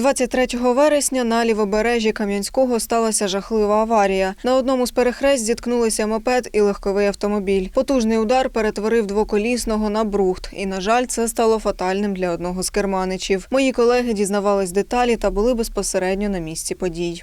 23 вересня на лівобережжі Кам'янського сталася жахлива аварія. На одному з перехрест зіткнулися мопед і легковий автомобіль. Потужний удар перетворив двоколісного на брухт. І, на жаль, це стало фатальним для одного з керманичів. Мої колеги дізнавались деталі та були безпосередньо на місці подій.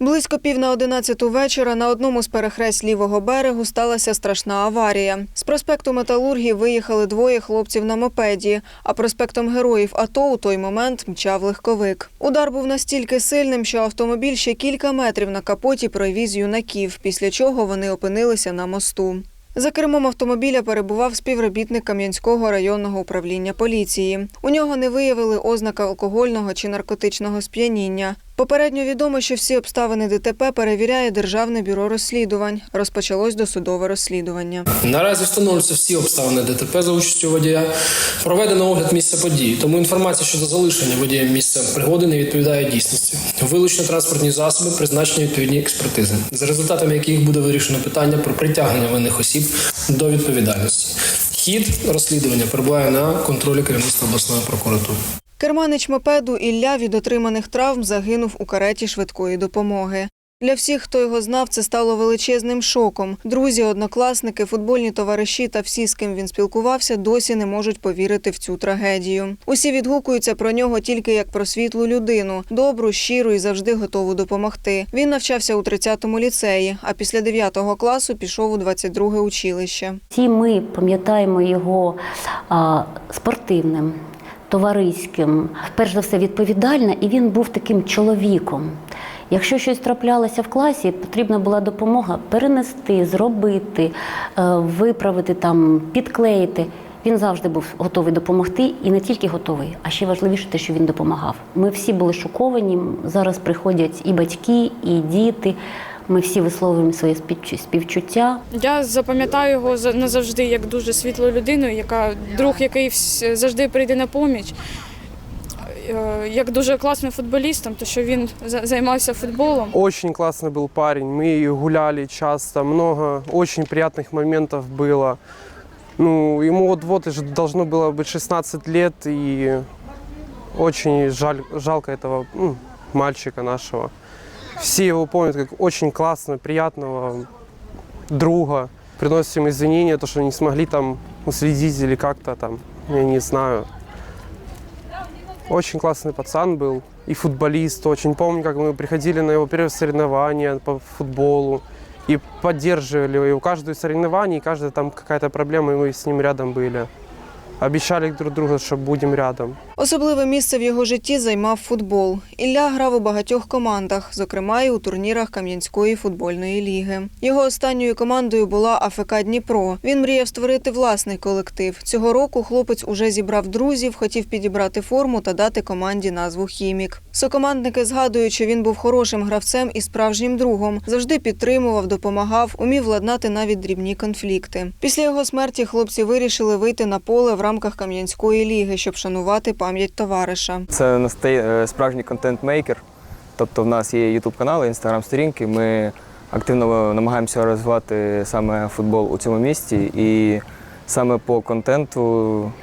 Близько пів на одинадцяту вечора на одному з перехресть лівого берегу сталася страшна аварія. З проспекту Металургії виїхали двоє хлопців на мопеді, а проспектом Героїв АТО у той момент мчав легковик. Удар був настільки сильним, що автомобіль ще кілька метрів на капоті провіз юнаків, після чого вони опинилися на мосту. За кермом автомобіля перебував співробітник Кам'янського районного управління поліції. У нього не виявили ознака алкогольного чи наркотичного сп'яніння. Попередньо відомо, що всі обставини ДТП перевіряє Державне бюро розслідувань. Розпочалось досудове розслідування. Наразі встановлюються всі обставини ДТП за участю водія. Проведено огляд місця події, тому інформація щодо залишення водієм місця пригоди не відповідає дійсності. Вилучено транспортні засоби, призначені відповідні експертизи, за результатами яких буде вирішено питання про притягнення винних осіб до відповідальності. Хід розслідування перебуває на контролі керівництва обласної прокуратури. Керманич мопеду Ілля від отриманих травм загинув у кареті швидкої допомоги. Для всіх, хто його знав, це стало величезним шоком. Друзі, однокласники, футбольні товариші та всі, з ким він спілкувався, досі не можуть повірити в цю трагедію. Усі відгукуються про нього тільки як про світлу людину, добру, щиру і завжди готову допомогти. Він навчався у 30-му ліцеї, а після 9 класу пішов у 22-ге училище. Всі ми пам'ятаємо його а, спортивним, товариським, перш за все відповідально, і він був таким чоловіком. Якщо щось траплялося в класі, потрібна була допомога перенести, зробити, е, виправити там, підклеїти. Він завжди був готовий допомогти і не тільки готовий, а ще важливіше те, що він допомагав. Ми всі були шоковані. Зараз приходять і батьки, і діти. Ми всі висловлюємо своє співчу- співчуття. Я запам'ятаю його за- назавжди як дуже світлу людину, яка друг, який вс- завжди прийде на поміч. Е, Як дуже класним футболістом, то що він за- займався футболом. Очень классный был парень. Мы гуляли часто, много очень приятных моментов было. Ну, ему вот-вот уже должно было быть 16 лет, и очень жаль, жалко этого ну, мальчика нашего. Все его помнят как очень классного, приятного друга. Приносим извинения, то, что не смогли там уследить или как-то там, я не знаю. Очень классный пацан был и футболист. Очень помню, как мы приходили на его первые соревнования по футболу и поддерживали его. Каждое соревнование, каждая там какая-то проблема, и мы с ним рядом были. Обещали друг другу, что будем рядом. Особливе місце в його житті займав футбол. Ілля грав у багатьох командах, зокрема і у турнірах Кам'янської футбольної ліги. Його останньою командою була АФК Дніпро. Він мріяв створити власний колектив. Цього року хлопець уже зібрав друзів, хотів підібрати форму та дати команді назву Хімік. Сокомандники згадують, що він був хорошим гравцем і справжнім другом. Завжди підтримував, допомагав, умів владнати навіть дрібні конфлікти. Після його смерті хлопці вирішили вийти на поле в рамках Кам'янської ліги, щоб шанувати пам'ять товариша. Це настає е, справжній контент-мейкер. Тобто в нас є YouTube канали, інстаграм-сторінки. Ми активно намагаємося розвивати саме футбол у цьому місті. І саме по контенту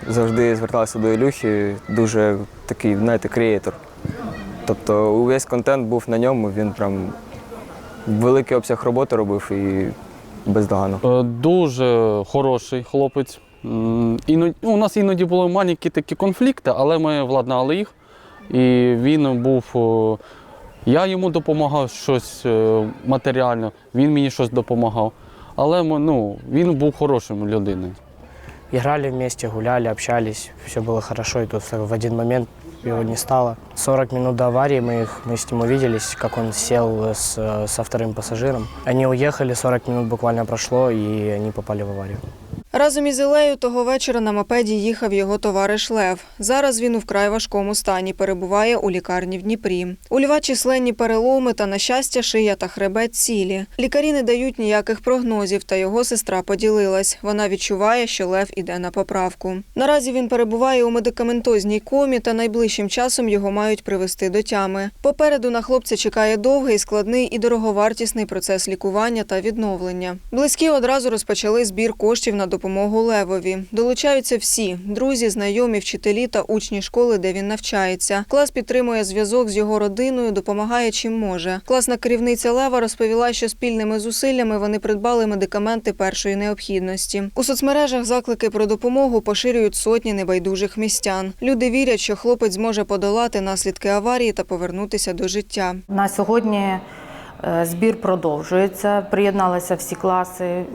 завжди зверталися до Ілюхи. Дуже такий, знаєте, креатор. Тобто увесь контент був на ньому, він прям великий обсяг роботи робив і бездоганно. Е, Дуже хороший хлопець. М, Іноді, ну, у нас іноді були маленькі такі конфлікти, але ми владнали їх. І він був. о, Я йому допомагав щось е, матеріально, він мені щось допомагав. Але ми, ну, він був хорошим людиною. Играли вместе, гуляли, общались, все было хорошо, и тут в один момент его не стало. 40 минут до аварии мы, их, мы с ним увиделись, как он сел с, со вторым пассажиром. Они уехали, 40 минут буквально прошло, и они попали в аварию. Разом із Ілею того вечора на мопеді їхав його товариш Лев. Зараз він у вкрай важкому стані перебуває у лікарні в Дніпрі. У Льва численні переломи та, на щастя, шия та хребет цілі. Лікарі не дають ніяких прогнозів, та його сестра поділилась. Вона відчуває, що Лев іде на поправку. Наразі він перебуває у медикаментозній комі, та найближчим часом його мають привести до тями. Попереду на хлопця чекає довгий, складний і дороговартісний процес лікування та відновлення. Близькі одразу розпочали збір коштів на допомогу допомогу Левові. Долучаються всі друзі, знайомі, вчителі та учні школи, де він навчається. Клас підтримує зв'язок з його родиною, допомагає чим може. Класна керівниця Лева розповіла, що спільними зусиллями вони придбали медикаменти першої необхідності. У соцмережах заклики про допомогу поширюють сотні небайдужих містян. Люди вірять, що хлопець зможе подолати наслідки аварії та повернутися до життя. На сьогодні збір продовжується. Приєдналися всі класи, е,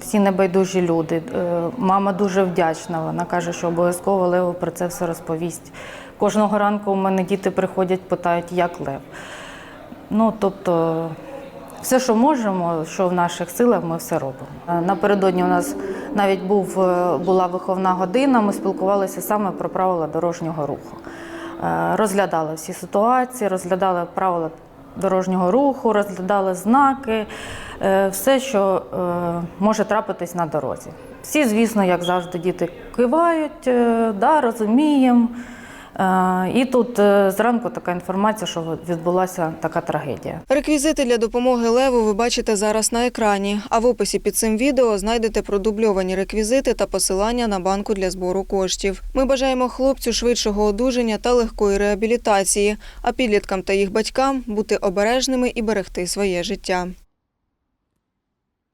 всі небайдужі люди. Е, Мама дуже вдячна. Вона каже, що обов'язково Лево про це все розповість. Кожного ранку у мене діти приходять, питають, як Лев. Ну, тобто, все, що можемо, що в наших силах, ми все робимо. Е, Напередодні у нас навіть був, е, була виховна година, ми спілкувалися саме про правила дорожнього руху. Е, Розглядали всі ситуації, розглядали правила дорожнього руху, розглядали знаки, е, все, що е, може трапитись на дорозі. Всі, звісно, як завжди, діти кивають, е, да, розуміємо. Е, І тут е, зранку така інформація, що відбулася така трагедія. Реквізити для допомоги Леву ви бачите зараз на екрані. А в описі під цим відео знайдете продубльовані реквізити та посилання на банку для збору коштів. Ми бажаємо хлопцю швидшого одужання та легкої реабілітації, а підліткам та їх батькам бути обережними і берегти своє життя.